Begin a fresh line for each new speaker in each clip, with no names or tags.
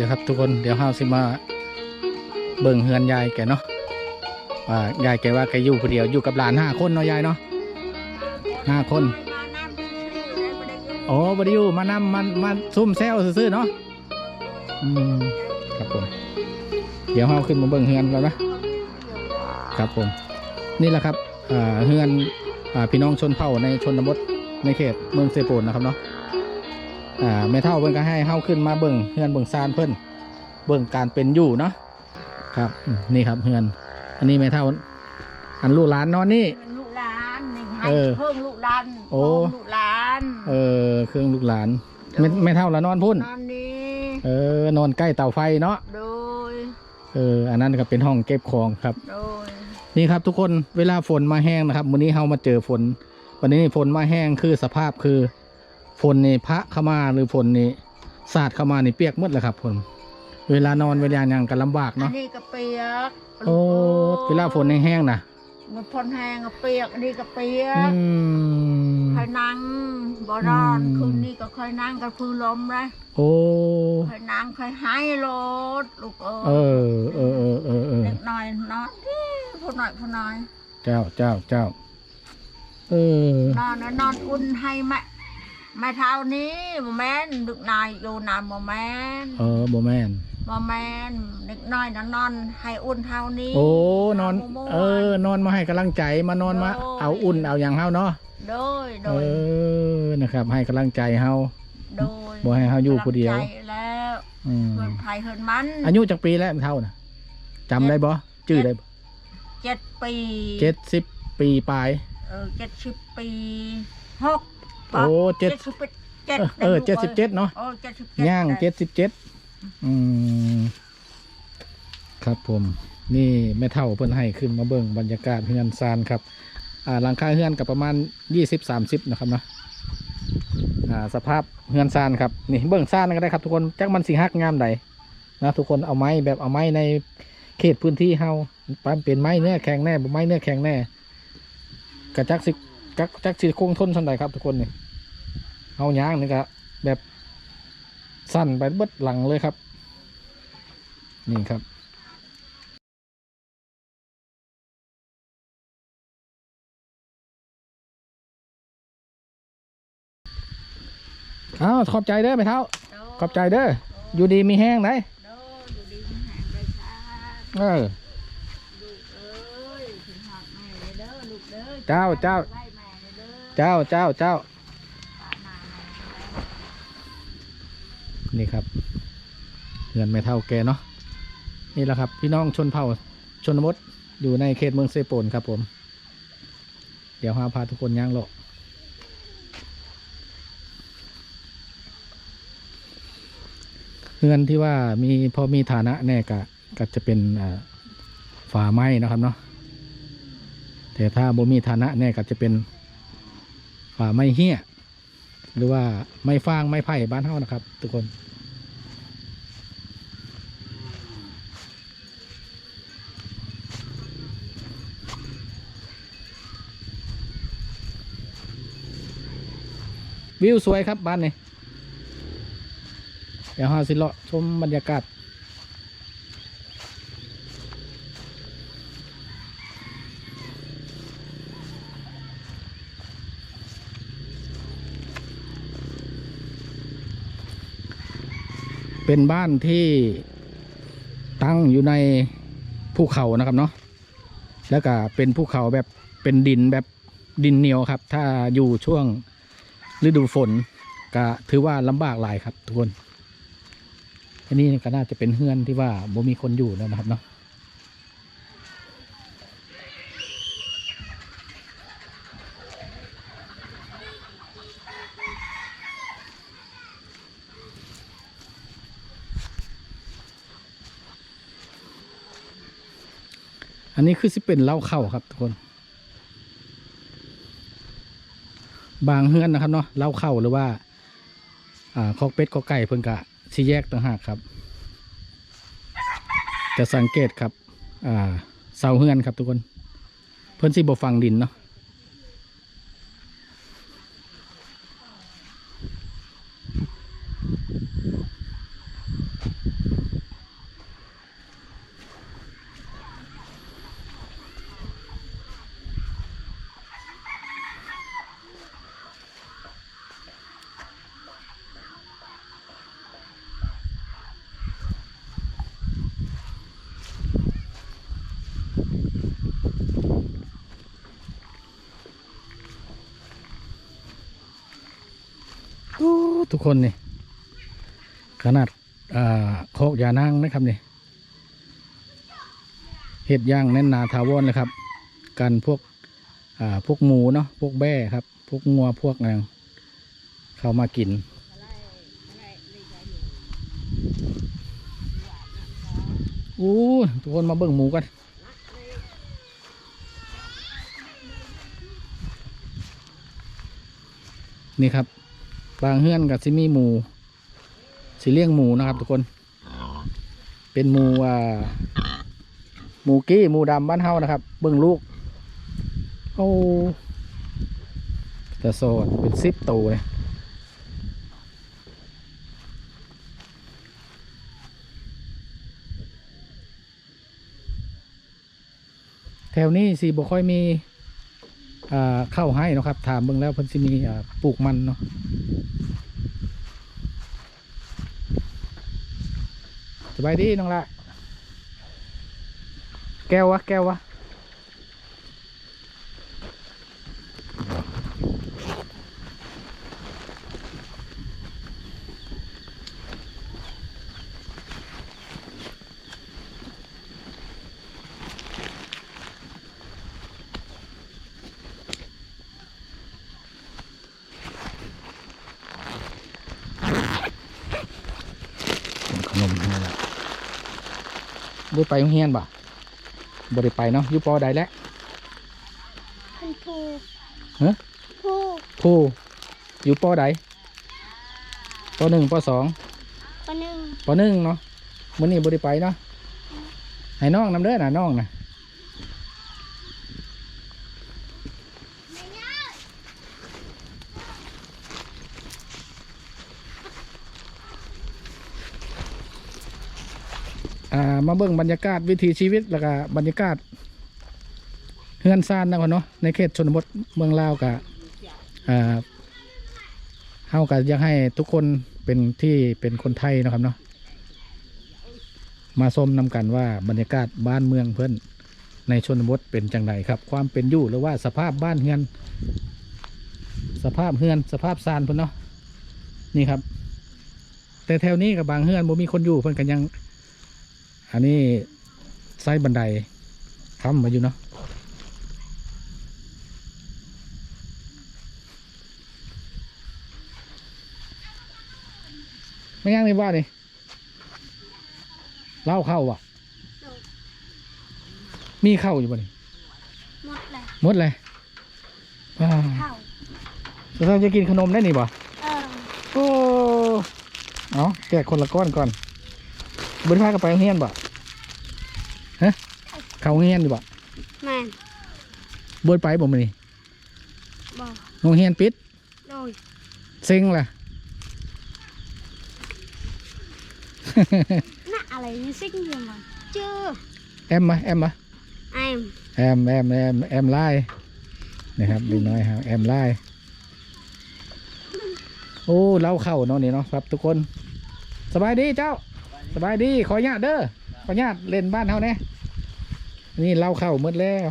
ดี๋ยวครับทุกคนเดี๋ยวเฮาสิมาเบิ่งเฮือนยายแกเนาะว่ายายแกว่าแกอยู่ผู้เดียวอยู่กับหลานห้าคนเนาะยายเนาะห้าคน
มาน้ำชื่อบ่ได้ยิน
โอ้บไดิอยู่มานำมันมาซุ่มแซวซื่อๆเนาะอืมครับผม เดี๋ยวเฮาขึ้นมาเบิ่งเฮือนแล้วนะครับผม นี่แหละครับอ่าเฮือนอ่าพี่น้องชนเผ่าในชนบทในเขตเมืองเซโปนนะครับเนาะ อ่าแม่เท่าเพิ่นก็ให้เฮาขึ้นมาเบิ่งเฮือนเบิ่งซานเพิ่นเบิ่งการเป็นอยู่เนาะครับอืมนี่ครับเฮือน อันนี้แม่เท่าอันลูกหลานนอนนี่
ลูกหลานหนึ่งให้
เออ
เพิ่งลูกหลาน
โอ้
เพิ่งลูกหลาน
เออเครื่องลูกหลานไม่ไม่เท่าละนอนพุ่น
นอนนี้
เออนอนใกล้เตาไฟเนาะ
โดย
เอออันนั้นก็เป็นห้องเก็บของครับ
โดย
นี่ครับทุกคนเวลาฝนมาแห้งนะครับวันนี้เรามาเจอฝน วันนี้ฝนมาแห้งคือสภาพคือ ฝนนี่พระเข้ามาหรือฝนนี่สาดเข้ามานี่เปียกหมดเลยครับผมเวลานอนเวลาอย่างกันลำบาก
อัน
เนาะ
นี้ก็เปียก
โอ้เวลาฝนแห้งๆนะ
มันพนแห้งก็เปียกอันนี้ก็เปีย
อื
ก
ม
ค่อยนั่งบ่นอน
อืม
คืนนี้ก็ค่อยนั่งกับพื้นลมเลย
โอ้
ค่อยนั่งค่อยให้รถลูกเอ
เอ
อ
อเออเออเออเออ
เล็กน้อยนอนที่พูดหน่อยพูดหน่อย
เจ้าเจ้าเจ้าเออน
อนนะนอนอุ่นให้แม่ แม่เท่านี้โมแมนดึกนายอยู่นานโมแมน
เออโบแมน
โมแมนเด็กน้อยนะนอนให้อุ่นเท่านี้
โอ้นอน
โม
เออนอนมาให้กำลังใจมานอนมา
โอ้ย
เอาอุ่นเอาอย่างเฮาเนาะ
โดยโด
เอยอนะครับ ให้กำลังใจเฮา
โดย
บ่ให้เฮาอยู่ผู้เดียว
ใจแล้ว
อืม
เพื่อนไทยเฮินมัน
อายุจักปีแล้วเท่านะจำได้บ่ชื่อได้บ่
เจ็ดปี
เจ็ดสิบปีปลาย
เออเจ็ดสิบปีหก
โอ้เจ็ด
สิบเจ็ด
เออเจ็ดสิบเจ็ดเนาะ
โอ้เจ็ดสิบเจ็ด
ย่างเจ็ดสิบเจ็ดอืมครับผม นี่แม่เท่าเพิ่นให้ขึ้นมาเบิ่งบรรยากาศเฮือนซานครับ อ่าหลังคาเฮือนกับประมาณยี่สิบสามสิบนะครับเนาะอ่าสภาพเฮือนซานครับนี่เบิ่งซานก็ได้ครับทุกคนจักมันสิฮักงามใดนะทุกคนเอาไม้แบบเอาไม้ในเขตพื้นที่เฮาปั๊มเป็นไม้เนื้อแข็งแน่บ่ไม้เนื้อแข็งแน่กระจักสิจักจักสิคงทนสันใดครับทุกคนนี่ เอายางนี่ก็แบบสั้นไปเบิดหลังเลยครับ นี่ครับเอาขอบใจเด้อไปเท้า ขอบใจเด้ออยู่ดีมีแห้งไหน
โดอยู่ดีมีแหงได้ชา
เออ
ลูกเอ้ยถึงหักแม่เลยเด้อลูกเด้อ
เจ้าเจ้า
ไล่แม่เลยเด้อ
เจ้าเจ้า เจ้า
นี่
ครับเงินไม่เท่าแกเนาะนี่แหละครับ พี่น้องชนเผ่าชนบทอยู่ในเขตเมืองเซโปนครับผม เดี๋ยวหาพาทุกคนย่างโลกเฮือนที่ว่ามีพอมีฐานะแน่กะก็จะเป็นอ่าฝาไม้นะครับเนาะแต่ถ้าบ่มีฐานะแน่ก็จะเป็นฝาไม้เหี้ยหรือว่าไม้ฟางไม้ไผ่บ้านเฮานะครับ ทุกคน วิวสวยครับบ้านนี้เดี๋ยวหาสิเลาะชมบรรยากาศเป็นบ้านที่ตั้งอยู่ในภูเขานะครับเนาะ แล้วก็เป็นภูเขาแบบเป็นดินแบบดินเหนียวครับ ถ้าอยู่ช่วง ฤดูฝนก็ถือว่าลำบากหลายครับทุกคนอันนี้ก็น่าจะเป็นเฮือนที่ว่าบ่มีคนอยู่แล้วนะครับเนาะอันนี้คือสิเป็นเล้าเข้าครับทุกคน บางเฮือนนะครับเนาะเหล้าเข้าหรือว่า อ่าคอกเป็ดคอกไก่เพิ่นกะชี้แยกต่างหากครับ จะสังเกตครับ อ่าเสาเฮือนครับทุกคน เพิ่นสิบ่ฟังดินเนาะ โอ้ ทุกคนนี่ ขนาดโคกยานางนะครับนี่เห็ดย่างแน่นนาทาวอนเลยครับ กันพวกพวกหมูเนาะพวกแบ้ครับ พวกงัวพวกอะไรเข้ามากินโอ้ทุกคนมาเบิ่งหมูกันนี่ครับ บางเฮือนกับซิมีหมูสิเลี้ยงหมูนะครับทุกคน เป็นหมูอ่าหมูกี้หมูดำบ้านเฮานะครับ เบิ่งลูกโอ้แต่โซดเป็นซิปตัวเลยแถวนี้สิบ่ค่อยมีอ่าเข้าให้นะครับ ถามเบิ่งแล้วเพิ่นสิมีอ่าปลูกมันเนาะ สบายดีน้องละ แก้ววะแก้ววะ บ่ไปโรงเรียนบ่บ่ได้ไปเนาะอยู่ปอใดแล้ว
คุณครู
ฮะ
ครู
ผู้อยู่ปอใดปหนึ่งปสอง
ปหนึ่ง
ปหนึ่งเนาะมื้อนี้บ่ได้ไปเนาะให้น้องนำเด้อน่ะน้องน่ะ มาเบิ่งบรรยากาศวิถีชีวิตแล้วก็บรรยากาศเฮือนซ่านนะคนเนาะในเขตชนบทเมืองลาวกะอ่าเฮาก็อยากให้ทุกคนเป็นที่เป็นคนไทยนะครับเนาะมาชมนำกันว่าบรรยากาศบ้านเมืองเพิ่อนในชนบทเป็นจังไดครับ ความเป็นอยู่หรือว่าสภาพบ้านเฮือน สภาพเฮือน สภาพซานเพิ่นเนาะนี่ครับ แต่แถวนี้กับบางเฮือนบ่มีคนอยู่เพิ่อนกันยัง อันนี้ไส้บันไดค้ำมาอยู่เนาะไม่ย่างในบ้านนี่เล่าเข้าว่ะมีเข้าอยู่บ่นี่
หมดเลย
หมดเลยว้าว
เข้า
เราจะกินขนมได้นี่บ่
เออ
โอ้เอาแกะคนละก้อนก่อน บริพากับไปโรงเรียนบ่ฮะเข้าโรงเรียนดีบ่
แม่น
บนไปบ่มื้อนี้
บอก
โรงเรียนปิด
โดย
เซ็งล่ะ
น่าอะไรนี่ซิ่งเดียวมันเจอ
แอมมาแอมมา
ไอ้ม
แอมแอมแอมแอมไล่นะครับดีน้อยครับแอมไล่โอ้เล่าเข้าเนาะนี่เนาะครับทุกคน สบายดีเจ้า สบายดี ขออนุญาตเด้อ ขออนุญาตเล่นบ้านเฮาแน่นี่เล่าเข้าหมดแล้ว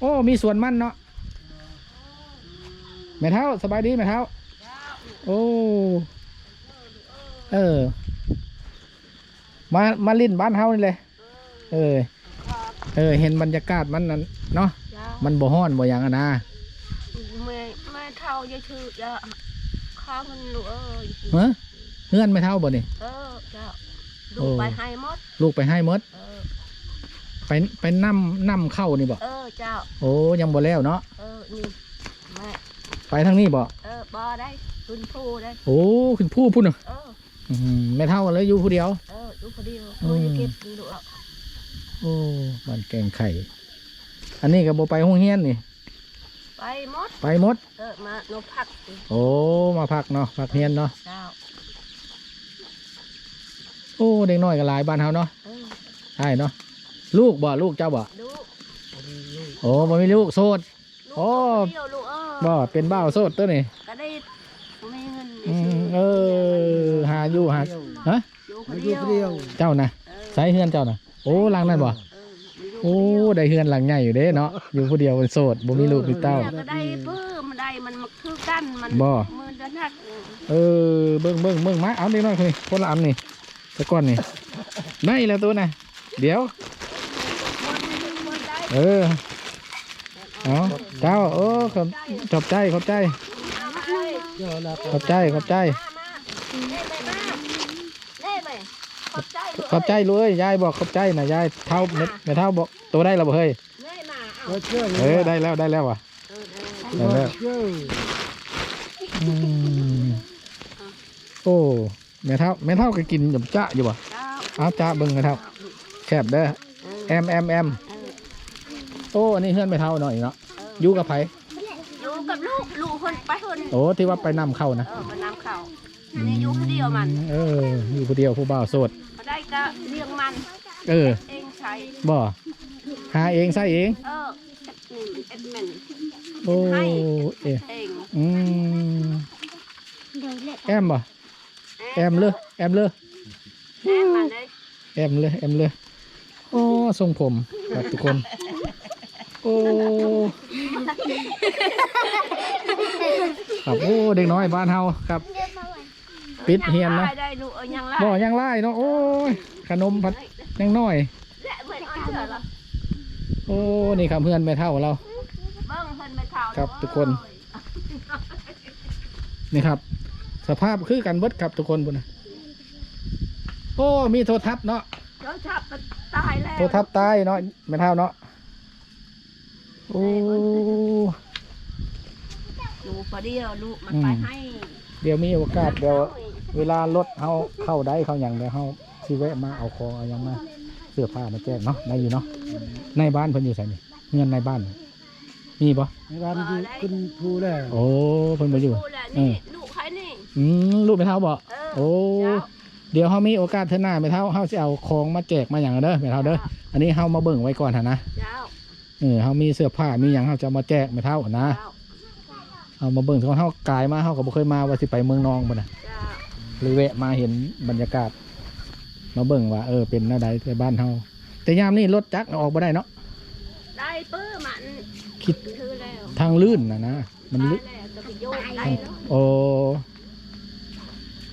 โอ้ มีส่วนมั่นเนาะแม่เท้าสบายดีแม่เท้า โอ้ เออ มา มาลิ้นบ้านเฮานี่เลย เออ เออ เห็นบรรยากาศมันนั้นเนาะ
จ้า
มันบ่ฮ้อนบ่หยังอะนะ
แม่แม่เท่ายายชื่อจ้าข้ามันหนูเอ้ย
เฮ้เฮือนไม่เท่าบ่นี่
เออ จ้า
โอ้
ดูไปให้หมด
ลูกไปให้หมด
เออ
ไปไปนํนํเข้านี่บ่
เออเจ้า
โอ้ยังบ่แล้วเนาะ
เออ นี่แม่
ไปทางนี้บ่
เออบ่ได้คุณครูได้
โอ้ขึ้นผู้พุ่นน่ะ
เออ
อื้อหือไม่เท่าเลยอยู่ผู้เดียว
เออดูพอดี
อื
คุ
ม
ยเก็บดูเอา
โอ้บ้านแกงไข่ อันนี้ก็บ่ไปโรงเรียนนี่
ไปหมด
ไปหมด
เออ มาโนพักสิ
โอ้มาพักเนาะพักเรียนเนาะ
เจ้า
โอ้เด็กน้อยก็หลายบ้านเฮาเนาะ
เออ
ใช่เนาะลูกบ่ลูกเจ้าบ่
ดู
โอ้บ่มีลูกโสด
ลูก
โอ้
เดียวลูกเออ
บ่เป็นบ้าวโสดตัวนี้
ก็ได้มีเงิน
อืมเออหาอยู่หาฮะ
อยู่คนเดียว
เจ้านะ
เออ
ใส่เฮือนเจ้านะโอ้หลังนั่นบ่
เออมีอยู่
โอ้ได้เฮือนหลังใหญ่อยู่เด้เนาะอยู่ผู้เดียวเป็นโสดบ่มีลูกมีเต้า
ก็ได้เพิ่มได้มันมาคือกันมัน
บ่
มือเดือนหัก
เออเบิ่งเบิ่งเบิ่งมาเอาเด็กน้อยคนนี้คนละอันนี่ ตะก้อนนี่ได้แล้วตัวน่ะเดี๋ยว เออเอาเจ้าเออขอบขอบใจขอบใจขอบใจขอบใจ
ขอบใจ
ขอบใจเลยยายบอกขอบใจนะยายเท่าเม็ดไม่เท่าบอกตัวได้แล้วบ่เฮ้ย
ได้มา
เออได้แล้วได้แล้วว่ะได้แล้วโอ้ แม่เท่าแม่เท่าก็กินหยมจ้าอยู่บ่
เจ้า
เอาจ้าเบิ่งแม่เท่าแคบเด้อแอมแอมแอมโอ้อันนี้เฮือนแม่เท่าหน่อยเนาะอยู่กับไผ
อยู่กับลูกลูกคนไปคน
โอ้ที่ว่าไปนำเข้านะ
เออไปน้ำเขานี่อยู่คนเดียวมัน
เอออยู่ผู้เดียวผู้บ่าวโสด
มาได้ก็เลี้ยงมัน
เออ
เองใช้
บ่หาเองใส่เอง
เออเอ็ดเอ็ดเมน
โอ้เอะ
เอง
อืมแอมบ่ แอมเลยแอมเลย
แม่มันเลย
แอมเลยแอมเลยโอ้ทรงผมครับทุกคน โอ้ครับโอ้เด็กน้อยบ้านเฮาครับ ปิดเฮียนเนาะ
ได้ได้ลูกเออยังไล่
บ่ยังไล่เนาะโอ้ยขนมพัดยังน้อย
และเหมือนอ้อยเสือเหรอ
โอ้นี่ครับเพื่อนไม่เท่าเรา
เบิ้งเพิ่นไม่เท่า
ครับทุกคน นี่ครับ สภาพคือกันเบิดครับทุกคนบุญนะโอ้มีโทรทัศน์เนาะ
เจ้าชับมันตายแล้ว
โทรทัศน์ตายเนาะไม่เท่าเนาะโอ้
ลูกพอเดียวลูกมัน
อืม
ไปให้
เดี๋ยวมีโอกาสเดี๋ยวเวลารถเฮาเข้าได้เข้าอย่างเดี๋ยวเฮาสิแวะมาเอาของเอาหยังมาเสื้อผ้ามาแจกเนาะได้อยู่เนาะในบ้านเพิ่นอยู่ไสนี่เงินในบ้านมีบ่
ในบ้านอยู่ขึ้นภูแล้ว
โอ้เพิ่นบ่อยู่
ลูกแอื
มลูกไม่เท่าบ่
เออ
โอ้
เจ้า
เดี๋ยวเฮามีโอกาสเทื่อหน้าไม่เท่าเฮาสิเอาของมาแจกมาหยังเด้อไม่เท่าเด้อ อันนี้เฮามาเบิ่งไว้ก่อนหั่นนะ
เจ้า
เออเฮามีเสื้อผ้ามีหยังเฮาจะเอามาแจกไม่เท่านะ
เจ้า
เอามาเบิ่งก่อนเฮากายมาเฮาก็บ่เคยมาว่าสิไปเมืองนองบ่น่ะ
เจ้า
เลยแวะมาเห็นบรรยากาศ มาเบิ่งว่าเออเป็นแนวใดในบ้านเฮาแต่ยามนี้รถจักรออกบ่ได้เนาะ
ได้ปื้อมัน
คิด
คือแล้ว
ทางลื่นน่ะนะมันลื่น
ได้แล้วจะไปโยกได้แล้ว
โอ้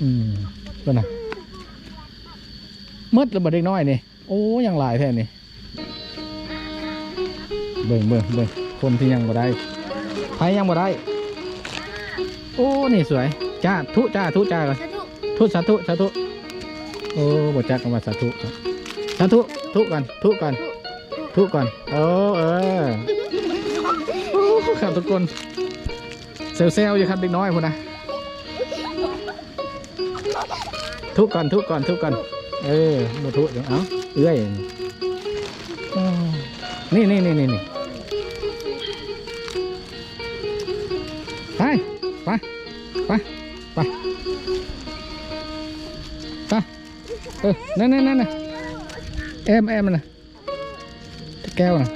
อืมเพิ่นน่ะมืดแล้วบ่เด็กน้อยนี่โอ้ยังหลายแท้นี่เบิ่งเบิ่งเบิ่งคนที่ยังบ่ได้ใครยังบ่ได้ โอ้นี่สวยจ้าทุจ้าทุจ้าก่อนทุสาธุสาธุโอ้บจักคำว่าสาธุครับสาธุทุก่อนทุก่อนทุก่อนโอ้เออโอ้ครับทุกคนเซลเซลอยู่ครับเด็กน้อยพุ่นนะ ทุก่อนทุก่อนทุก่อนเออโมทุเดี๋ยวเอาเอื้อยอืมนี่นี่นี่นี่นี่ไปไปไปไปไปเออนั่นนั่นนั่นน่ะแอมแอมน่ะแก้วน่ะ